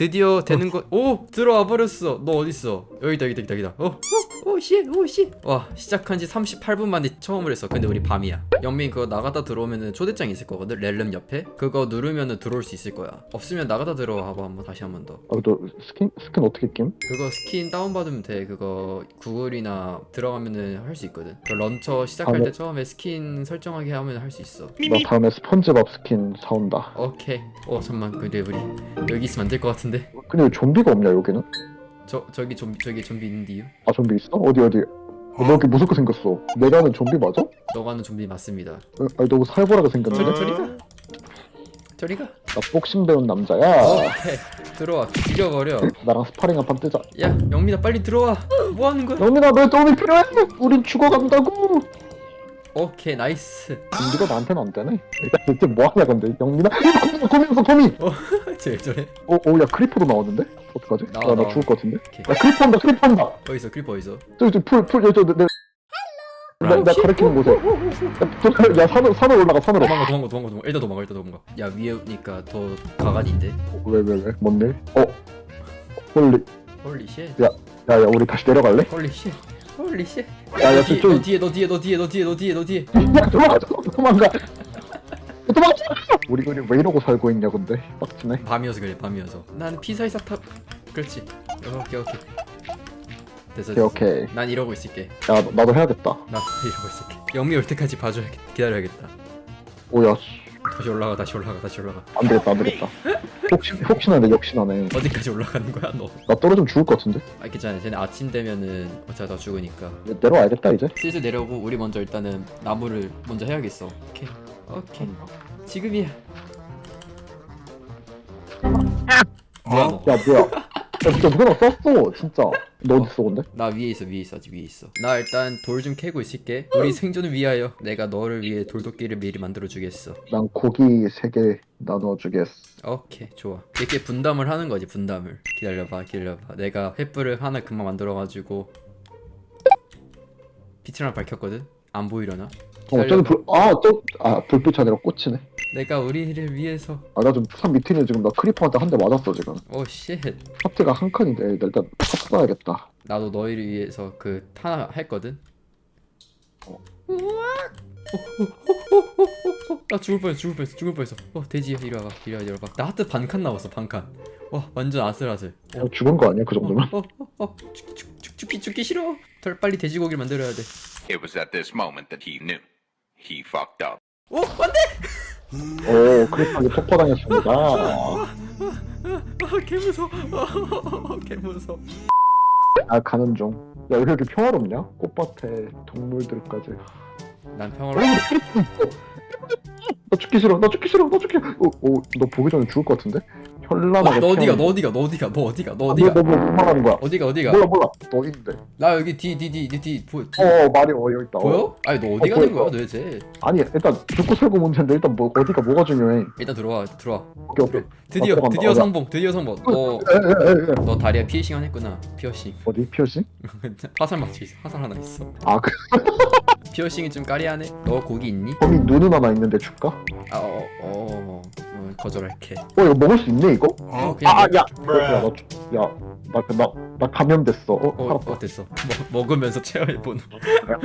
드디어 되는 거. 오 들어와 버렸어. 너 어디 있어? 여기다 여기다 여기다 여기다. 오오오씨오씨. 와 시작한 지 38분 만에 처음을 했어. 근데 우리 밤이야. 영민 그거 나갔다 들어오면은 초대장 있을 거거든. 렐름 옆에. 그거 누르면은 들어올 수 있을 거야. 없으면 나갔다 들어와봐 한번 다시 한 번 더. 아, 너 스킨 스킨 어떻게 낌? 그거 스킨 다운 받으면 돼. 그거 구글이나 들어가면은 할 수 있거든. 그 런처 시작할 아, 네. 때 처음에 스킨 설정하게 하면 할 수 있어. 나 다음에 스펀지밥 스킨 사온다. 오케이. 어 잠만. 근데 우리 여기 있으면 안 될 것 같은데. 근데 왜 좀비가 없냐 여기는? 저 저기 좀비 저기 좀비 있는데요. 아 좀비 있어? 어디 어디? 어, 너 이렇게 무섭게 생겼어. 내가 아는 좀비 맞아? 너가 하는 좀비 맞습니다. 어, 아니 너무 살벌하게 생겼는데? 저리 저리 가. 저리 가. 나 복싱 배운 남자야. 오케이. 들어와. 죽여버려. 나랑 스파링 한 판 뜨자. 야 영민아 빨리 들어와. 뭐 하는 거야? 영민아 너의 도움이 필요해. 우린 죽어간다고. 오케이 나이스. 좀비가 나한테는 안 되네. 일단 대체 뭐 하냐 근데 영민아. 거미 거미였어 거미. 쟤 저래. 어, 어, 야 크리퍼도 나오는데? 어떡하지? 나와, 야, 나 나와. 죽을 것 같은데? 오케이. 야 크리퍼 한다 크리퍼 한다. 어디 있어? 크리퍼 어디 있어? 저기 저기 풀, 풀, 저, 저, 내, 나, 나 가리키는 곳에. 야, 저, 야 산으로, 산으로 올라가 산으로. 도망가 도망가 도망가 도망가. 일단 도망가 일단 도망가. 야 위에니까 더 가관인데. 왜, 왜, 왜? 뭔 일? 어? 홀리. 홀리 쉣. 야, 야, 우리 다시 내려갈래? 홀리 쉣. 홀리 쉣. 야, 야, 뒤에, 저쪽. 너 뒤에 너 뒤에 너 뒤에 너 뒤에 너 뒤에 너 뒤에. 야, 도망가, 도망가. 도망가! 우리, 우리 왜 이러고 살고 있냐, 근데? 빡치네. 밤이어서 그래 밤이어서. 난 피사이사 탑. 그렇지. 오케이 오케이. 됐어. 오케이, 됐어. 오케이. 난 이러고 있을게. 야, 나도 해야겠다. 나 이러고 있을게. 영미 올 때까지 봐줘야겠다. 기다려야겠다. 오, 야, 씨. 다시 올라가 다시 올라가 다시 올라가. 안 되겠다, 안 되겠다. 혹시, 혹시나 내 역시나네. 어디까지 올라가는 거야 너? 나 떨어지면 죽을 것 같은데? 아 괜찮아. 쟤네 아침 되면은 어차피 다 죽으니까. 이제 내려와야겠다, 이제. 슬슬 내려오고 우리 먼저 일단은 나무를 먼저 해야겠어. 오케이. 오케이. 지금이야. 뭐야 너? 야, 뭐야. 야, 진짜 누가 나 쐈어, 진짜. 너 어디 있어, 근데? 나 위에 있어 위에 있어 아직 위에 있어. 나 일단 돌 좀 캐고 있을게. 우리 생존을 위하여 내가 너를 위해 돌도끼를 미리 만들어 주겠어. 난 고기 세개 나눠주겠어. 오케이 좋아. 이렇게 분담을 하는 거지 분담을. 기다려봐 기다려봐. 내가 횃불을 하나 금방 만들어가지고 하나 밝혔거든. 안 보이려나? 어, 저기 불, 아, 저, 아, 불빛이 아니라 꽃이네. 내가 우리를 위해서. 아, 나 지금 산 밑에 있는 지금 나 크리퍼한테 한 대 맞았어, 지금. 오 쉣. 파트가 한 칸인데, 나 일단 파트 써야겠다. 나도 너희를 위해서 그 하나 했거든. 어. 우와. 어, 어, 어, 어, 어, 어. 나 죽을 뻔했어 죽을 뻔했어 죽을 뻔했어 어 돼지야 이리 와봐 이리 와 이리 와봐 나 하트 반칸 남았어 반칸 와 완전 아슬아슬 야, 죽은 거 아니야, 그 정도면? 어, 어, 어, 죽, 죽, 죽, 죽기 죽기 싫어 덜 빨리 돼지고기를 만들어야 돼 It was at this moment that he knew. He fucked up. 오, 안돼! 오, 크리퍼한테 폭파당했습니다. 아, 개무서. 아, 개무서. 아, 가는 중. 야, 왜 이렇게 평화롭냐? 꽃밭에 동물들까지. 난 어, 평화로. 나 죽기 싫어, 나 죽기 싫어, 나 죽기. 어, 어, 너 보기 전에 죽을 것 같은데? 현란하게. 너 어디가? 너 어디가? 너 어디가? 너 어디가? 너 너, 어디가? 너, 뭐, 말하는 거야? 어디가? 어디가? 몰라, 몰라. 너 있는데. 나 여기 뒤, 뒤, 뒤, 뒤, 뒤, 보, 뒤. 어, 말이 어, 여기 있다. 어. 보여? 아니 너 어디 어, 가는 보여, 거야 도대체? 아니, 일단 죽고 살고 문제인데 일단 뭐 어디가 뭐가 중요해? 일단 들어와, 들어와. 오케이, 오케이. 드디어, 들어간다. 드디어 어, 성공, 드디어 성공. 너, 에, 에, 에, 에. 너 다리에 피어싱 안 했구나. 피어싱. 어디 피어싱? 화살 있어. 화살 하나 있어. 아, 그 피어싱이 좀 까리하네. 너 고기 있니? 거기 눈은 하나 있는데 줄까? 아, 어, 어, 어 거절할게. 어, 이거 먹을 수 있네 이거? 어, 그냥 아, 먹- 야, 야, 나, 야, 나, 나, 나 감염됐어. 어, 어, 살았다. 어 됐어. 먹, 먹으면서 체험해보는.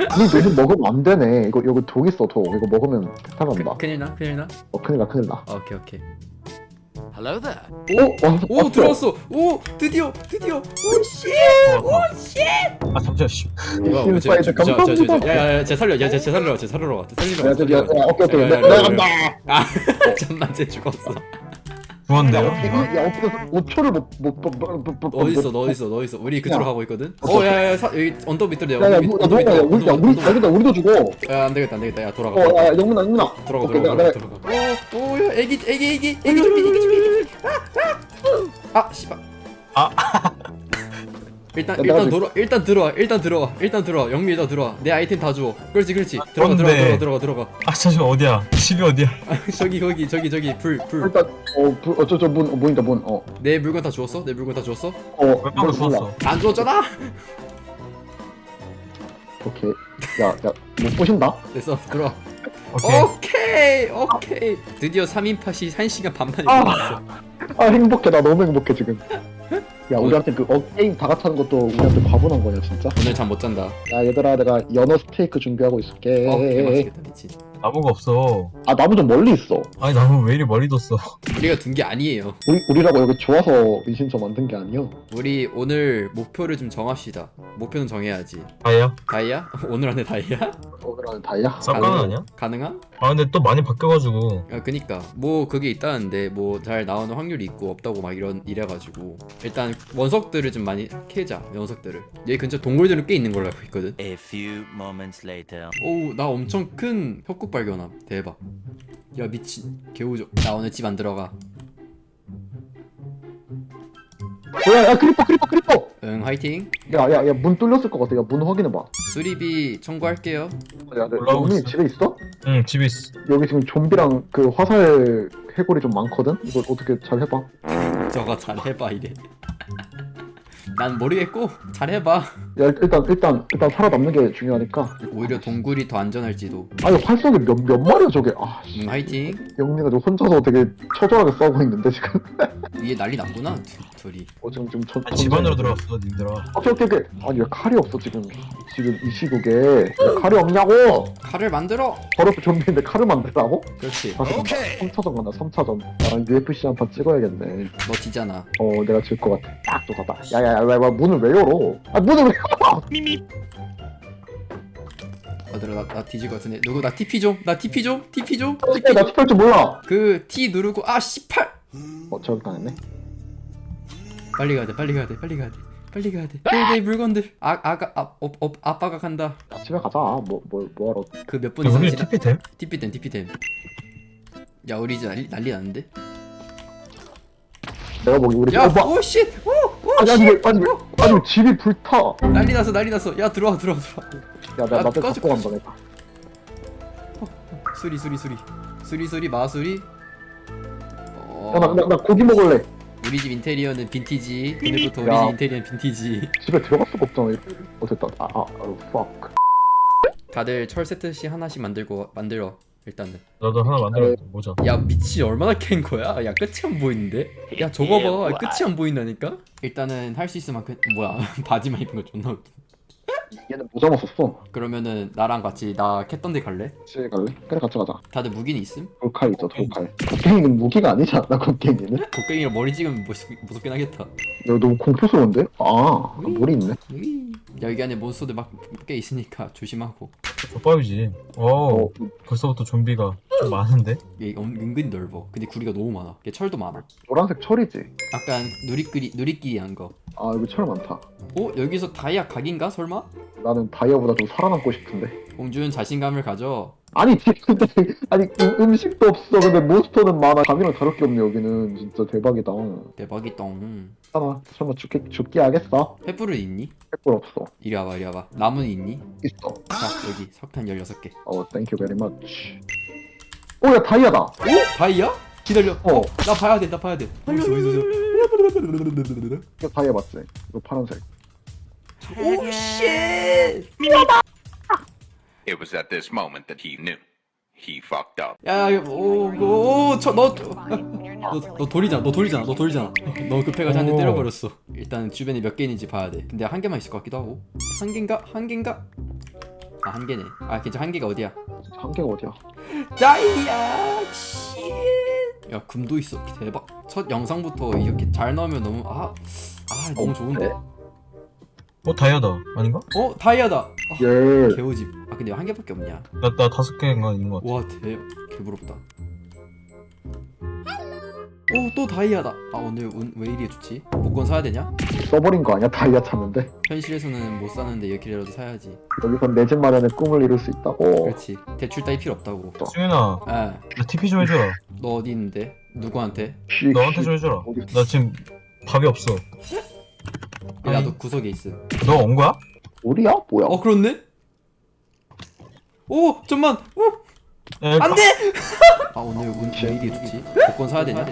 아니, 너는 먹으면 안 되네. 이거 여기 독 있어, 독. 이거 먹으면 탈난다. 큰일 나, 큰일 나. 어, 큰일 나, 큰일 나. 아, 오케이, 오케이. Hello there. 오, 와, 오 왔어. 들어왔어. 오 드디어, 드디어. 오 씨. 아 잠시만 씨. 뭐야? 왜 쟤- 신사이드 쟤- 쟤- 쟤- 쟤- 감사합니다. 야야야, 쟤 살려, 야, 쟤, 쟤 살려, 쟤 살리러 와, 쟤 살리러 와. 야, 저기, 야, 살리러 와. 야, 오케이, 오케이. 야, 내- 야, 내가 야, 간다. 아, 잠만 쟤 죽었어. 야. 어떻게, 야, 어떻게 5초를 못, 못, 못, 못, 못, 못, 너 있어, 못- 너 있어, 너 있어. 우리 그쪽으로 야. 가고 있거든. 어, 야 야 야, 사- 여기 언덕 밑으로 내가. 야, 야, 언덕 밑, 뭐, 언덕 야, 밑으로, 야, 우리, 야, 언덕 우리, 밑으로. 여기다, 우리도 주고. 야, 안 되겠다, 안 되겠다. 야, 돌아가. 어, 야, 영문아, 영문아. 들어가, 오케이, 들어가, 내가, 들어가, 들어가. 오, 오, 야, 애기, 애기, 애기, 애기 좀비, 애기 좀비, 애기 좀비. 아, 아, 아, 씨발. 아. 일단 야, 일단 들어 일단 들어와 일단 들어와 일단 들어와 영미 일단 들어와 내 아이템 다 주워 그렇지 그렇지 아, 들어가 들어가. 들어가 들어가 들어가 아 잠시만 어디야? 집이 어디야? 저기 거기 저기 저기 불불내 일단, 어, 불, 어, 저, 저, 문, 어, 문. 어, 물건 다 주웠어 내 물건 다 주웠어 어, 몇 방울 몰라. 주웠어? 안 주웠잖아 오케이. 야, 야, 못 보신다? 됐어 들어와 오케이. 오케이 오케이 드디어 3인 팟이 1시간 반 만에 아. 끝났어 아 행복해 나 너무 행복해 지금 야 우리한테 그 어, 게임 다 같이 하는 것도 우리한테 과분한 거냐 진짜? 오늘 잠 못 잔다. 야 얘들아 내가 연어 스테이크 준비하고 있을게. 어 개맛있겠다 미친 나무가 없어. 아 나무 좀 멀리 있어 아니 나무 왜 이리 멀리 뒀어? 우리가 둔 게 아니에요 우리, 우리라고 여기 좋아서 민신처 만든 게 아니야 우리 오늘 목표를 좀 정합시다 목표는 정해야지 아야? 다이아? 오늘 안에 다이아? 오늘 안에 다이아 쌉가는 아니야? 가능함? 아 근데 또 많이 바뀌어가지고 야, 그니까 뭐 그게 있다는데 뭐 잘 나오는 확률이 있고 없다고 막 이런 이래가지고 일단 원석들을 좀 많이 캐자 원석들을 여기 근처 동굴들은 꽤 있는 걸로 알고 있거든 A few moments later. 오우 나 엄청 큰 협곡 발견함. 대박. 야 미친. 개우죠. 나 오늘 집 안 들어가. 야, 야 크리퍼 크리퍼 크리퍼! 응 화이팅. 야야야 문 뚫렸을 것 같아. 야 문 확인해봐. 수리비 청구할게요. 야 내- 올라오고 영민이 있어. 집에 있어? 응 집에 있어. 여기 지금 좀비랑 그 화살 해골이 좀 많거든? 이걸 어떻게 잘 해봐? 저거 잘해봐 이래 난 모르겠고 잘해봐 야 일단 일단 일단 살아남는 게 중요하니까. 오히려 동굴이 더 안전할지도. 아니 활성이 몇, 몇 마리야 저게? 아 씨. 응 화이팅. 영민이가 저 혼자서 되게 처절하게 싸우고 있는데 지금. 위에 난리 났구나 둘- 둘이. 어 지금 지금 전, 아, 집 안으로 들어갔어 님들아. 오케이 오케이 오케이. 아니 왜 칼이 없어 지금. 지금 이 시국에. 왜 칼이 없냐고! 칼을 만들어! 더럽게 좀비인데 칼을 만들라고? 그렇지. 아, 3차전 간다 3차전. 나랑 UFC 한 판 찍어야겠네. 너 지잖아. 어 내가 질 것 같아. 딱 좋다 야야야 왜, 왜 문을 왜 열어? 아 문을 왜 열어 어들어 나, 나 뒤질 것 같은데. 누구 나 TP 좀나 TP 좀? TP 좀? 야, 나 스펠 줄 몰라. 그 T 누르고 아 18 어 저격당했네. 빨리 가야 돼 빨리 가야 돼 빨리 가야 돼 빨리 가야 돼. 네네 물건들. 아 아가 아 어, 어, 아빠가 간다. 야 집에 가자. 뭐 뭐 뭐하러. 그 몇분 야, 이상 지나 TP 됨? TP 템 TP 템야 우리 이제 난리, 난리 났는데? 내가 보기 우리 야 어, 뭐, 오씨 오오 아니 아니 왜 아니 왜 아니 왜 집이 불타. 난리 났어 난리 났어. 야 들어와 들어와 들어와. 야나 아, 나도 꺼져, 갖고 꺼져. 간다 내가. 수리 수리 수리. 수리 수리 마수리. 어, 야나 나, 나 고기 먹을래. 우리 집 인테리어는 빈티지. 오늘부터 우리 야. 집 인테리어는 빈티지. 집에 들어갈 수가 없잖아. 어 됐다 아아 어, fuck. 다들 철 세트씩 하나씩 만들고 만들어 일단은 나도 하나 만들어 보자. 야 미치 얼마나 캔 거야? 야 끝이 안 보이는데? 야 저거 봐 끝이 안 보인다니까? 일단은 할 수 있을 만큼 뭐야 바지만 입은 거 존나 웃기 얘는 모자 벗었어 그러면은 나랑 같이 나 캣던데 갈래? 집에 갈래? 그래 같이 가자 다들 무기는 있음? 돌칼 있죠 돌칼 곡괭이는 무기가 아니지 않나 곡괭이는? 곡괭이로 머리 찍으면 무섭, 무섭긴 하겠다 야 너무 공포스러운데? 아 머리 있네 으이. 야 여기 안에 몬스터들 막 꽤 있으니까 조심하고 족밥이지. 어 어 벌써부터 좀비가 좀 많은데? 얘 은- 은근히 넓어. 근데 구리가 너무 많아. 얘 철도 많아. 노란색 철이지? 약간 누리끼리 누리끼리 한 거. 아 여기 철 많다. 어? 여기서 다이아 각인가 설마? 나는 다이아보다 좀 살아남고 싶은데. 공주는 자신감을 가져. 아니 근데 아니 음, 음식도 없어. 근데 몬스터는 많아. 감이랑 다를 게 없네 여기는. 진짜 대박이다. 대박이 똥. 하나 설마 죽기 죽기 하겠어? 횃불은 있니? 횃불 없어. 이리 와봐 이리 와봐. 나무는 있니? 있어. 자 여기 석탄 16개. 어 땡큐 베리 마치 오야 다이아다 오? 다이아? 기다려 어. 나 봐야 돼 나 봐야 돼 이거 다이아 맞지? 이거 파란색 오 쉣 It was at this moment that he knew. He fucked up. 야 오오저너너 너 돌이잖아 너 돌이잖아 너 돌이잖아 너 급해가지고 한대 오. 때려버렸어 일단 주변에 몇개 있는지 봐야 돼 근데 한 개만 있을 것 같기도 하고 한 개인가? 한 개인가? 아 한 개네 아 괜찮아 한 개가 어디야 한 개가 어디야 다이아 씨. 야 금도 있어. 대박. 첫 영상부터 이렇게 잘 나오면 너무 아, 아 너무 좋은데? 어 다이아다. 아닌가? 어 다이아다. 아, 예 개오집. 아 근데 한 개밖에 없냐? 나, 나 다섯 개인가 있는 것 같아. 와 대, 개부럽다 오 또 다이아다. 아 오늘 운 왜 이리 좋지? 복권 사야 되냐? 써버린 거 아니야? 다이아 찾는데? 현실에서는 못 사는데 이렇게라도 사야지. 여기서 내집 마련의 꿈을 이룰 수 있다고. 그렇지. 대출 따위 필요 없다고. 수윤아 아너 나 TP 좀 해줘라. 어디 있는데? 누구한테? 쉬, 너한테 쉬. 좀 해줘라. 어디 나 지금 밥이 없어. 야, 나도 구석에 있음 너 온 거야? 우리야? 뭐야? 어 그렇네? 오 잠만. 오. 야, 안돼! 아 오늘 운왜 이리 좋지? 복권 사야 되냐?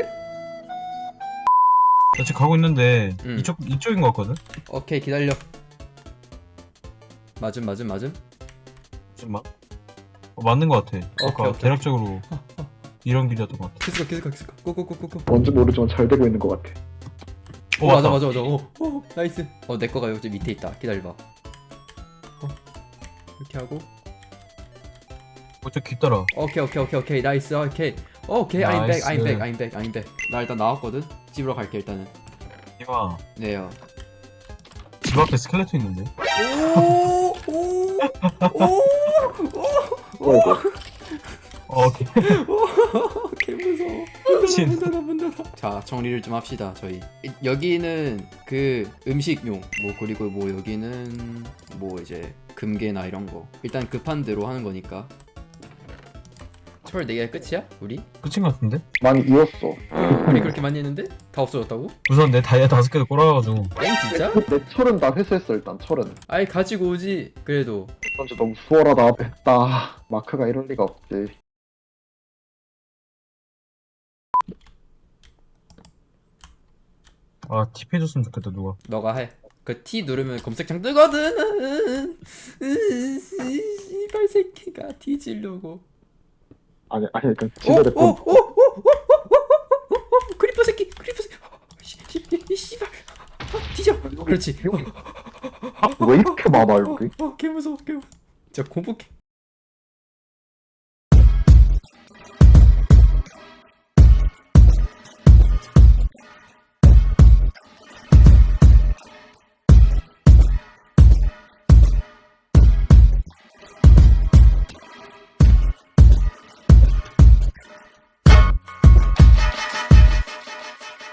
나 지금 가고 있는데 응. 이쪽 이쪽인 것 같거든. 오케이 기다려 맞음 맞음 맞음 잠깐만. 어, 맞는 것 같아. 아까 오케이. 대략적으로 이런 길이었던 것 같아. 계속 가 계속 가 계속 가 고고고고고 뭔지 모르지만 잘 되고 있는 것 같아. 어, 맞아 맞아 맞아 어, 어 나이스 어내 거가 여기 밑에 있다 기다려봐 어 이렇게 하고 어저 귀따라. 오케이 오케이 오케이 오케이 나이스 오케이 오케이 I'm back I'm 나이스. back I'm back I'm back. 나 일단 나왔거든? 집으로 갈게 일단은. 이마 네요. 집 앞에 스켈레톤 있는데. 오오오오 어, 이거. 어 오케이. 개 무서워. 진. 문 닫아 문 닫아 자 정리를 좀 합시다 저희. 이- 여기는 그 음식용 뭐 그리고 뭐 여기는 뭐 이제 금괴나 이런 거. 일단 급한 대로 하는 거니까 철 4개 끝이야? 우리? 끝인 것 같은데? 많이 이었어. 우리 그렇게 많이 했는데? 다 없어졌다고? 우선 내 다이아 다섯 개도 꼬라가지고 땡 진짜? 내 철은 다 회수했어 일단 철은. 아예 가지고 오지 그래도 현재 너무 수월하다 했다. 마크가 이럴 리가 없지. 아 팁 해줬으면 좋겠다 누가. 너가 해. 그 T 누르면 검색창 뜨거든. 이발 새끼가 뒤지려고. 아니 아니 그러니까 오, 오, 집에 오, 오, 오, 오, 오, 오, 오, 오, 크리퍼 새끼, 크리퍼 새끼. 씨, 씨, 이 씨발. 아, 뒤져. 그렇지. 왜 이렇게 많아 여기? 어, 어, 개 무서워, 개 무서워. 진짜 공포 게